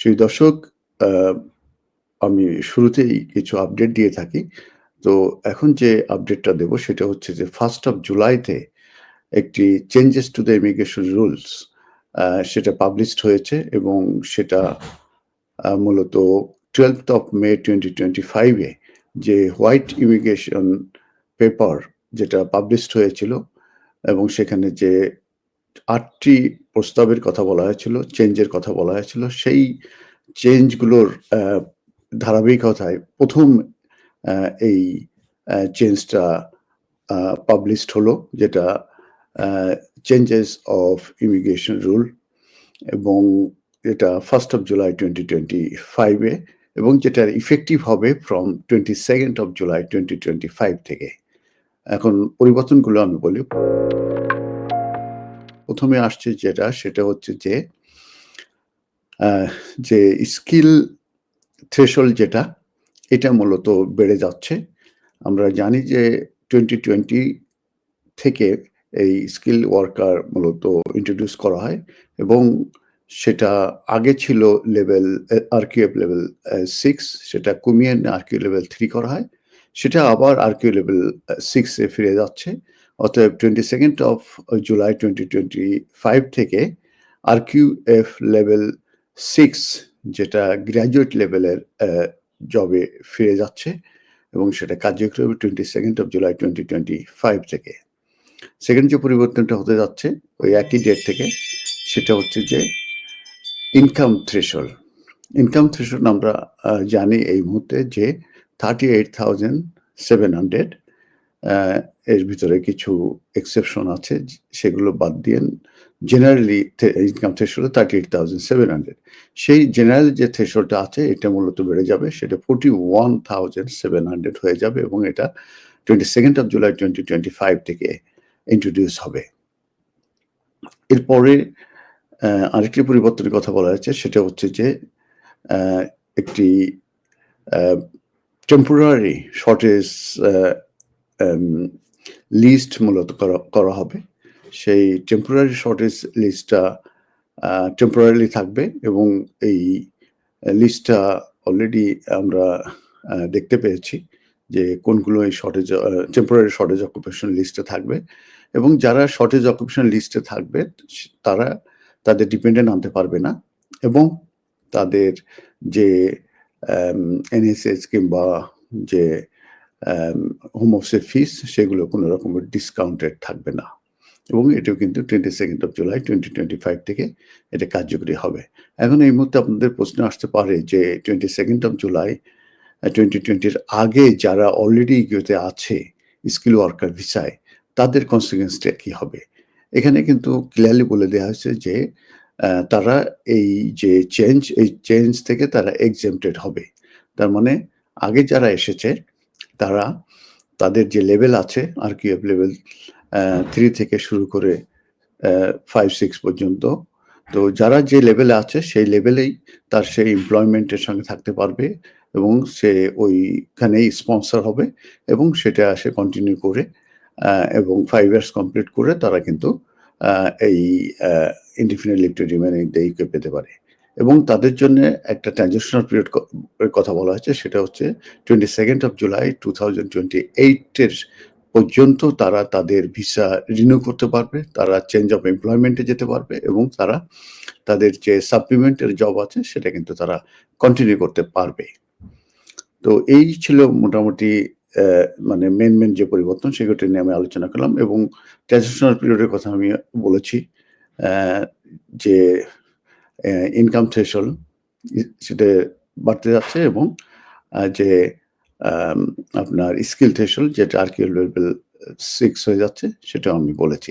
সেই দর্শক আমি শুরুতেই কিছু আপডেট দিয়ে থাকি। তো এখন যে আপডেটটা দেব সেটা হচ্ছে যে ফার্স্ট অফ জুলাইতে একটি changes to the immigration rules সেটা পাবলিশড হয়েছে এবং সেটা মূলত twelve of May twenty twenty ফাইভে যে হোয়াইট ইমিগ্রেশন পেপার যেটা পাবলিশড হয়েছিল এবং সেখানে যে আটটি প্রস্তাবের কথা বলা হয়েছিল চেঞ্জের কথা বলা হয়েছিল। সেই চেঞ্জগুলোর ধারাবাহিকতায় প্রথম এই চেঞ্জটা পাবলিশড হলো, যেটা চেঞ্জেস অফ ইমিগ্রেশন রুল এবং এটা first of July twenty twenty ফাইভে এবং যেটার ইফেক্টিভ হবে from twenty second of July twenty twenty five থেকে। এখন পরিবর্তনগুলো আমি বলি। প্রথমে আসছে যেটা, সেটা হচ্ছে যে যে স্কিল থ্রেশল যেটা, এটা মূলত বেড়ে যাচ্ছে। আমরা জানি যে টোয়েন্টি টোয়েন্টি থেকে এই স্কিল ওয়ার্কার মূলত ইন্ট্রোডিউস করা হয় এবং সেটা আগে ছিল লেভেল আরকিউএফ লেভেল সিক্স সেটা কমিয়ে আরকিউ লেভেল থ্রি করা হয়। সেটা আবার আরকিউ লেভেল সিক্সে ফিরে যাচ্ছে। অতএব twenty second of July twenty twenty five থেকে R Q F level six যেটা গ্র্যাজুয়েট লেভেলের জবে ফিরে যাচ্ছে এবং সেটা কার্যকরী হবে twenty second of July twenty twenty five থেকে। সেকেন্ড যে পরিবর্তনটা হতে যাচ্ছে, ওই একই ডেট থেকে, সেটা হচ্ছে যে ইনকাম থ্রেশল ইনকাম থ্রেশল আমরা জানি এই মুহূর্তে যে thirty eight thousand seven hundred এর ভিতরে কিছু এক্সেপশন আছে সেগুলো বাদ দিয়ে generally income threshold thirty eight thousand seven hundred সেই জেনারেল যে থ্রেশলটা আছে, এটা মূলত বেড়ে যাবে, সেটা forty one thousand seven hundred হয়ে যাবে এবং এটা twenty second of July twenty twenty five থেকে ইন্ট্রোডিউস হবে। এরপরে আরেকটি পরিবর্তনের কথা বলা হয়েছে, সেটা হচ্ছে যে একটি টেম্পোরারি শর্টেজ লিস্ট মূলত করা হবে। সেই টেম্পোরারি শর্টেজ লিস্টটা টেম্পোরারি থাকবে এবং এই লিস্টটা অলরেডি আমরা দেখতে পেয়েছি যে কোনগুলো এই শর্টেজ টেম্পোরারি শর্টেজ অকুপেশন লিস্টে থাকবে এবং যারা শর্টেজ অকুপেশন লিস্টে থাকবে, তারা তাদের ডিপেন্ডেন্ট আনতে পারবে না এবং তাদের যে এনএসএস কিংবা যে হোম অফিসের ফিস সেগুলো কোনো রকমের ডিসকাউন্টেড থাকবে না। এবং এটাও কিন্তু twenty second of July twenty twenty five থেকে এটা কার্যকরী হবে। এখন এই মুহূর্তে আপনাদের প্রশ্ন আসতে পারে যে twenty second of July twenty টোয়েন্টির আগে যারা অলরেডি ইউতে আছে স্কিল ওয়ার্কার ভিসায় তাদের কনসিকুয়েন্সটা কি হবে? এখানে কিন্তু ক্লিয়ারলি বলে দেওয়া হয়েছে যে তারা এই যে চেঞ্জ এই চেঞ্জ থেকে তারা এক্সেমটেড হবে। তার মানে আগে যারা এসেছে তারা তাদের যে লেভেল আছে আর কি লেভেল থ্রি থেকে শুরু করে ফাইভ সিক্স পর্যন্ত। তো যারা যে লেভেলে আছে সেই লেভেলেই তার সেই এমপ্লয়মেন্টের সঙ্গে থাকতে পারবে এবং সে ওইখানেই স্পন্সর হবে এবং সেটা সে কন্টিনিউ করে এবং ফাইভ ইয়ার্স কমপ্লিট করে তারা কিন্তু এই ইনডিফিনিট লিভ টু রিমেন পেতে পারে। এবং তাদের জন্য একটা ট্রানজেকশনাল পিরিয়ড কথা বলা হয়েছে, সেটা হচ্ছে twenty second of July two thousand twenty এইটের পর্যন্ত তারা তাদের ভিসা রিনিউ করতে পারবে, তারা চেঞ্জ অফ এমপ্লয়মেন্টে যেতে পারবে এবং তারা তাদের যে সাপ্লিমেন্টের জব আছে, সেটা কিন্তু তারা কন্টিনিউ করতে পারবে। তো এই ছিল মোটামুটি মানে মেন মেন যে পরিবর্তন সেগুলো নিয়ে আমি আলোচনা করলাম এবং ট্রানজিশনাল পিরিয়ডের কথা আমি বলেছি যে ইনকাম থ্রেশল সেটা বাড়তে যাচ্ছে এবং যে আপনার স্কিল থ্রেশল যেটা আর কি লেভেল সিক্স হয়ে যাচ্ছে সেটা আমি বলেছি।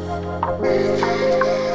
Thank you.